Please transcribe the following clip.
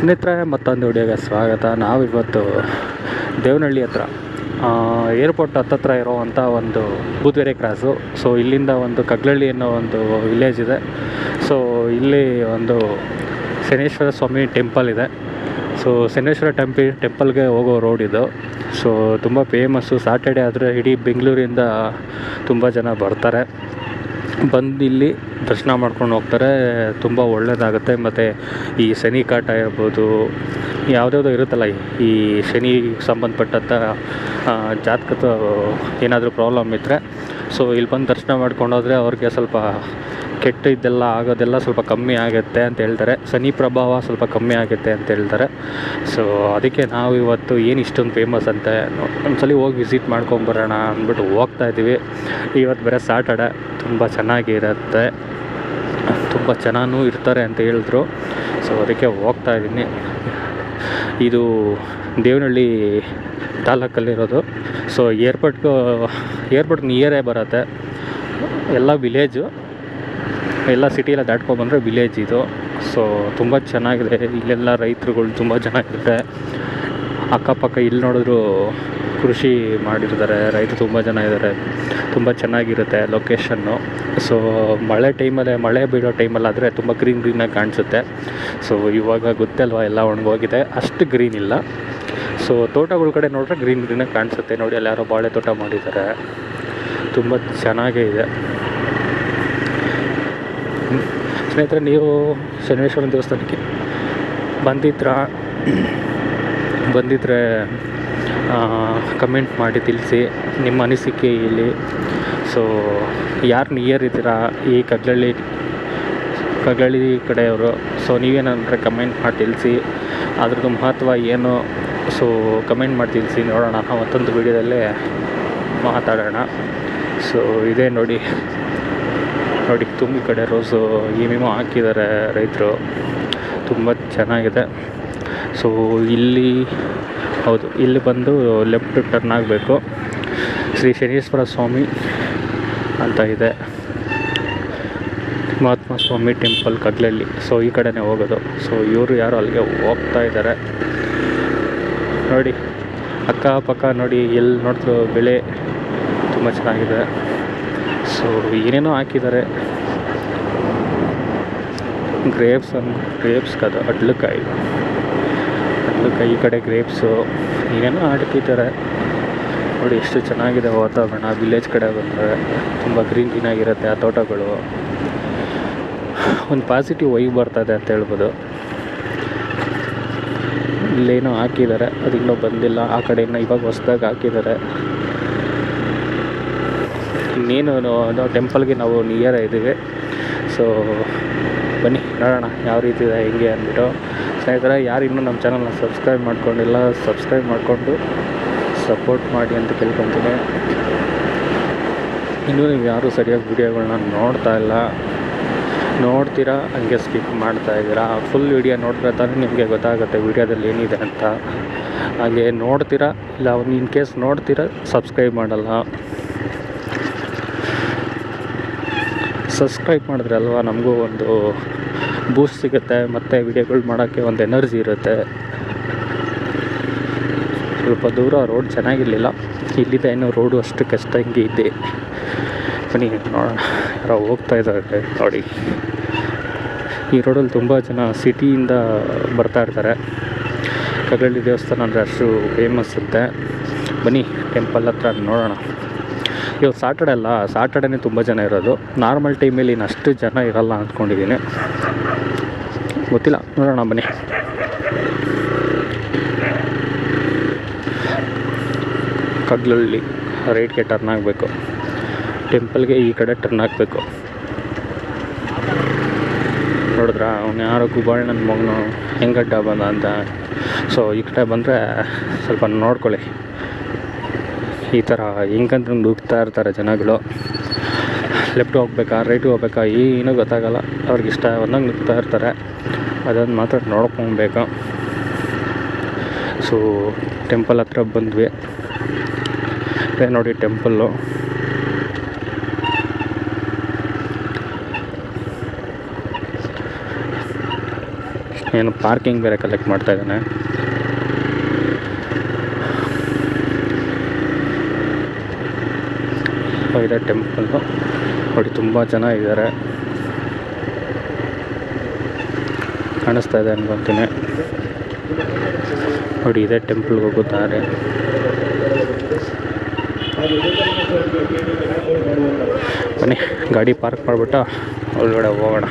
ಸ್ನೇಹಿತರೆ, ಮತ್ತೊಂದು ವಿಡಿಯೋಗೆ ಸ್ವಾಗತ. ನಾವಿವತ್ತು ದೇವನಹಳ್ಳಿ ಹತ್ರ ಏರ್ಪೋರ್ಟ್ ಹತ್ತತ್ರ ಇರೋವಂಥ ಒಂದು ಬೂದ್ವೆರೆ ಕ್ರಾಸು ಸೊ ಇಲ್ಲಿಂದ ಒಂದು ಕಗ್ಲಹಳ್ಳಿ ಅನ್ನೋ ಒಂದು ವಿಲೇಜ್ ಇದೆ. ಸೊ ಇಲ್ಲಿ ಒಂದು ಶನೇಶ್ವರ ಸ್ವಾಮಿ ಟೆಂಪಲ್ ಇದೆ. ಸೊ ಶನೇಶ್ವರ ಟೆಂಪಿ ಟೆಂಪಲ್ಗೆ ಹೋಗೋ ರೋಡ್ ಇದು. ಸೊ ತುಂಬ ಫೇಮಸ್ಸು ಸಾಟರ್ಡೆ ಆದರೆ ಇಡೀ ಬೆಂಗಳೂರಿಂದ ತುಂಬ ಜನ ಬರ್ತಾರೆ. ಬಂದು ಇಲ್ಲಿ ದರ್ಶನ ಮಾಡ್ಕೊಂಡು ಹೋಗ್ತಾರೆ. ತುಂಬ ಒಳ್ಳೆಯದಾಗುತ್ತೆ ಮತ್ತು ಈ ಶನಿ ಕಾಟ ಇರ್ಬೋದು, ಯಾವುದ್ಯಾವುದೋ ಇರುತ್ತಲ್ಲ, ಈ ಶನಿ ಸಂಬಂಧಪಟ್ಟಂಥ ಜಾತಕದ ಏನಾದರೂ ಪ್ರಾಬ್ಲಮ್ ಇದ್ದರೆ ಸೊ ಇಲ್ಲಿ ಬಂದು ದರ್ಶನ ಮಾಡ್ಕೊಂಡೋದ್ರೆ ಅವ್ರಿಗೆ ಸ್ವಲ್ಪ ಕೆಟ್ಟ ಇದೆಲ್ಲ ಆಗೋದೆಲ್ಲ ಸ್ವಲ್ಪ ಕಮ್ಮಿ ಆಗುತ್ತೆ ಅಂತ ಹೇಳ್ತಾರೆ. ಸನಿ ಪ್ರಭಾವ ಸ್ವಲ್ಪ ಕಮ್ಮಿ ಆಗುತ್ತೆ ಅಂತ ಹೇಳ್ತಾರೆ. ಸೊ ಅದಕ್ಕೆ ನಾವು ಇವತ್ತು ಏನು ಇಷ್ಟೊಂದು ಫೇಮಸ್ ಅಂತೆ ಒಂದ್ಸಲಿ ಹೋಗಿ ವಿಸಿಟ್ ಮಾಡ್ಕೊಂಬರೋಣ ಅಂದ್ಬಿಟ್ಟು ಹೋಗ್ತಾ ಇದ್ದೀವಿ. ಇವತ್ತು ಬೇರೆ ಸಾಟರ್ಡೆ ತುಂಬ ಚೆನ್ನಾಗಿರುತ್ತೆ ತುಂಬ ಚೆನ್ನಾಗೂ ಇರ್ತಾರೆ ಅಂತ ಹೇಳಿದ್ರು. ಸೊ ಅದಕ್ಕೆ ಹೋಗ್ತಾ ಇದ್ದೀನಿ. ಇದು ದೇವನಹಳ್ಳಿ ತಾಲೂಕಲ್ಲಿರೋದು ಸೊ ಏರ್ಪೋರ್ಟ್ಗೂ ಏರ್ಪೋರ್ಟ್ ನಿಯರೇ ಬರುತ್ತೆ. ಎಲ್ಲ ವಿಲೇಜು ಎಲ್ಲ ಸಿಟಿ ಎಲ್ಲ ದಾಟ್ಕೊಬಂದರೆ ವಿಲೇಜ್ ಇದು. ಸೊ ತುಂಬ ಚೆನ್ನಾಗಿದೆ. ಇಲ್ಲೆಲ್ಲ ರೈತರುಗಳು ತುಂಬ ಚೆನ್ನಾಗಿರುತ್ತೆ ಅಕ್ಕಪಕ್ಕ ಇಲ್ಲಿ ನೋಡಿದ್ರು ಕೃಷಿ ಮಾಡಿರ್ತಾರೆ. ರೈತರು ತುಂಬ ಜನ ಇದ್ದಾರೆ. ತುಂಬ ಚೆನ್ನಾಗಿರುತ್ತೆ ಲೊಕೇಶನ್ನು ಸೊ ಮಳೆ ಟೈಮಲ್ಲೇ ಮಳೆ ಬೀಳೋ ಟೈಮಲ್ಲಾದರೆ ತುಂಬ ಗ್ರೀನ್ ಗ್ರೀನಾಗಿ ಕಾಣಿಸುತ್ತೆ. ಸೊ ಇವಾಗ ಗೊತ್ತಲ್ವ ಎಲ್ಲ ಒಣಗೋಗಿದೆ. ಅಷ್ಟು ಗ್ರೀನ್ ಇಲ್ಲ. ಸೊ ತೋಟಗಳ ಕಡೆ ನೋಡಿದ್ರೆ ಗ್ರೀನ್ ಗ್ರೀನಾಗಿ ಕಾಣಿಸುತ್ತೆ. ನೋಡಿ, ಅಲ್ಲಿ ಯಾರೋ ಬಾಳೆ ತೋಟ ಮಾಡಿದ್ದಾರೆ. ತುಂಬ ಚೆನ್ನಾಗೇ ಇದೆ. ಸ್ನೇಹಿತರೆ, ನೀವು ಶನೇಶ್ವರನ ದೇವಸ್ಥಾನಕ್ಕೆ ಬಂದಿದ್ರ? ಬಂದಿದ್ದರೆ ಕಮೆಂಟ್ ಮಾಡಿ, ತಿಳಿಸಿ. ನಿಮ್ಮ ಅನಿಸಿಕೆ ಇಲ್ಲಿ ಸೊ ಯಾರು ನಿಯರ್ ಇದ್ದೀರಾ? ಈ ಕಗ್ಲಳ್ಳಿ ಕಗ್ಲಳ್ಳಿ ಕಡೆಯವರು. ಸೊ ನೀವೇನಂದರೆ ಕಮೆಂಟ್ ಮಾಡಿ, ತಿಳಿಸಿ. ಅದ್ರದ್ದು ಮಹತ್ವ ಏನು? ಸೊ ಕಮೆಂಟ್ ಮಾಡ್ತೀನಿ ನೋಡೋಣ ಮತ್ತೊಂದು ವೀಡಿಯೋದಲ್ಲೇ ಮಾತಾಡೋಣ. ಸೊ ಇದೇ ನೋಡಿ. ನೋಡಿ, ತುಂಬಿ ಕಡೆ ರೋಸು ಏನೇನೋ ಹಾಕಿದ್ದಾರೆ ರೈತರು. ತುಂಬ ಚೆನ್ನಾಗಿದೆ. ಸೊ ಇಲ್ಲಿ, ಹೌದು, ಇಲ್ಲಿ ಬಂದು ಲೆಫ್ಟ್ ಟರ್ನ್ ಆಗಬೇಕು. ಶ್ರೀ ಶನೀಶ್ವರ ಸ್ವಾಮಿ ಅಂತ ಇದೆ. ಮಹಾತ್ಮ ಸ್ವಾಮಿ ಟೆಂಪಲ್ ಕಗ್ಲಲ್ಲಿ. ಸೊ ಈ ಕಡೆನೇ ಹೋಗೋದು. ಸೊ ಇವರು ಯಾರು, ಅಲ್ಲಿಗೆ ಹೋಗ್ತಾ ಇದ್ದಾರೆ. ನೋಡಿ. ಅಕ್ಕಪಕ್ಕ ನೋಡಿ ಎಲ್ಲಿ ನೋಡಿದ್ರು ಬೆಳೆ ತುಂಬ ಚೆನ್ನಾಗಿದೆ. ಸೊ ಏನೇನೋ ಹಾಕಿದ್ದಾರೆ. ಗ್ರೇಪ್ಸ್ ಅನ್ ಗ್ರೇಪ್ಸ್ ಕದ ಅಡ್ಲಕಾಯಿ. ಅಡ್ಲಕಾಯಿ ಈ ಕಡೆ ಗ್ರೇಪ್ಸು ಏನೇನೋ ಹಾಕಿದ್ದಾರೆ. ನೋಡಿ, ಎಷ್ಟು ಚೆನ್ನಾಗಿದೆ ವಾತಾವರಣ. ವಿಲೇಜ್ ಕಡೆ ಬಂದರೆ ತುಂಬ ಗ್ರೀನ್ ಗ್ರೀನ್ ಆಗಿರುತ್ತೆ ಆ ತೋಟಗಳು. ಒಂದು ಪಾಸಿಟಿವ್ ವೈಬ್ ಬರ್ತದೆ ಅಂತ ಹೇಳ್ಬೋದು. ಇಲ್ಲೇನೋ ಹಾಕಿದ್ದಾರೆ. ಅದು ಇನ್ನೂ ಬಂದಿಲ್ಲ. ಆ ಕಡೆಯಿಂದ ಇವಾಗ ಹೊಸ್ದಾಗಿ ಹಾಕಿದ್ದಾರೆ. ಇನ್ನೇನು ಟೆಂಪಲ್ಗೆ ನಾವು ನಿಯರ್ ಇದ್ದೀವಿ. ಸೊ ಬನ್ನಿ, ನೋಡೋಣ ಯಾವ ರೀತಿ ಇದೆ, ಹೆಂಗೆ ಅಂದ್ಬಿಟ್ಟು. ಸ್ನೇಹಿತರೆ, ಯಾರು ಇನ್ನೂ ನಮ್ಮ ಚಾನಲ್ನ ಸಬ್ಸ್ಕ್ರೈಬ್ ಮಾಡ್ಕೊಂಡಿಲ್ಲ ಸಬ್ಸ್ಕ್ರೈಬ್ ಮಾಡಿಕೊಂಡು ಸಪೋರ್ಟ್ ಮಾಡಿ ಅಂತ ಕೇಳ್ಕೊತೀನಿ. ಇನ್ನೂ ನೀವು ಯಾರೂ ಸರಿಯಾಗಿ ವೀಡಿಯೋಗಳನ್ನ ನೋಡ್ತಾ ಇಲ್ಲ. ನೋಡ್ತೀರಾ? ಹಂಗೆ ಸ್ಕಿಪ್ ಮಾಡ್ತಾ ಇದ್ದೀರಾ? ಫುಲ್ ವಿಡಿಯೋ ನೋಡಿದ್ರೆ ತಾನೇ ನಿಮಗೆ ಗೊತ್ತಾಗುತ್ತೆ ವೀಡಿಯೋದಲ್ಲಿ ಏನಿದೆ ಅಂತ. ಹಾಗೆ ನೋಡ್ತೀರಾ? ಇಲ್ಲ, ಇನ್ ಕೇಸ್ ನೋಡ್ತೀರಾ? ಸಬ್ಸ್ಕ್ರೈಬ್ ಮಾಡಲ್ಲ. ಸಬ್ಸ್ಕ್ರೈಬ್ ಮಾಡಿದ್ರೆ ಅಲ್ವಾ ನಮಗೂ ಒಂದು ಬೂಸ್ಟ್ ಸಿಗುತ್ತೆ, ಮತ್ತು ವಿಡಿಯೋಗಳು ಮಾಡೋಕ್ಕೆ ಒಂದು ಎನರ್ಜಿ ಇರುತ್ತೆ. ಸ್ವಲ್ಪ ದೂರ ರೋಡ್ ಚೆನ್ನಾಗಿರಲಿಲ್ಲ. ಇಲ್ಲಿದ್ದ ಏನೋ ರೋಡು ಅಷ್ಟು ಕಷ್ಟ ಹಿಂಗೆ ಇದೆ. ಬನ್ನಿ ನೋಡೋಣ ಯಾರೋ ಹೋಗ್ತಾ ಇದ್ದಾರೆ ನೋಡಿ. ಈ ರೋಡಲ್ಲಿ ತುಂಬ ಜನ ಸಿಟಿಯಿಂದ ಬರ್ತಾ ಇರ್ತಾರೆ. ಕಗಳಿ ದೇವಸ್ಥಾನ ಅಂದರೆ ಅಷ್ಟು ಫೇಮಸ್ ಇರುತ್ತೆ. ಬನ್ನಿ ಟೆಂಪಲ್ ಹತ್ರ ನೋಡೋಣ. ಇವತ್ತು ಸಾಟರ್ಡೆ ಅಲ್ಲ ಸಾಟರ್ಡೇನೇ ತುಂಬ ಜನ ಇರೋದು. ನಾರ್ಮಲ್ ಟೈಮಲ್ಲಿ ಇನ್ನು ಅಷ್ಟು ಜನ ಇರಲ್ಲ ಅಂದ್ಕೊಂಡಿದ್ದೀನಿ ಗೊತ್ತಿಲ್ಲ, ನೋಡೋಣ ಬನ್ನಿ. ಕಗ್ಲಲ್ಲಿ ರೈಟ್ಗೆ ಟರ್ನ್ ಆಗಬೇಕು. ಟೆಂಪಲ್ಗೆ ಈ ಕಡೆ ಟರ್ನ್ ಹಾಕ್ಬೇಕು. ನೋಡಿದ್ರ? ಅವ್ನು ಯಾರೋ ಗುಬಾಳ್ ನನ್ನ ಮಗನು ಹೆಂಗಡ್ಡ ಬಂದ ಅಂತ. ಸೊ ಈ ಕಡೆ ಬಂದರೆ ಸ್ವಲ್ಪ ನೋಡ್ಕೊಳ್ಳಿ. ಈ ಥರ ಹೆಂಗಂತ ನುಗ್ತಾ ಇರ್ತಾರೆ ಜನಗಳು. ಲೆಫ್ಟ್ ಹೋಗ್ಬೇಕಾ ರೈಟ್ ಹೋಗ್ಬೇಕಾ, ಏನೂ ಗೊತ್ತಾಗಲ್ಲ. ಅವ್ರಿಗೆ ಇಷ್ಟ ಬಂದಂಗೆ ನುಗ್ತಾ ಇರ್ತಾರೆ. ಅದನ್ನು ಮಾತ್ರ ನೋಡ್ಕೊಬೇಕು. ಸೊ ಟೆಂಪಲ್ ಹತ್ರ ಬಂದ್ವಿ. ನೋಡಿ ಟೆಂಪಲ್ಲು ಏನು ಪಾರ್ಕಿಂಗ್ ಬೇರೆ ಕಲೆಕ್ಟ್ ಮಾಡ್ತಾ ಇದ್ದಾನೆ. ಇದೆ ಟೆಂಪಲ್ಲು ನೋಡಿ, ತುಂಬ ಜನ ಇದ್ದಾರೆ. ಕಾಣಿಸ್ತಾ ಇದೆ ಅನ್ಕೊತೀನಿ. ನೋಡಿ, ಇದೆ ಟೆಂಪಲ್ಗೆ ಹೋಗುತ್ತಾರೆ. ಬನ್ನಿ, ಗಾಡಿ ಪಾರ್ಕ್ ಮಾಡಿಬಿಟ್ಟು ಒಳಗಡೆ ಹೋಗೋಣ.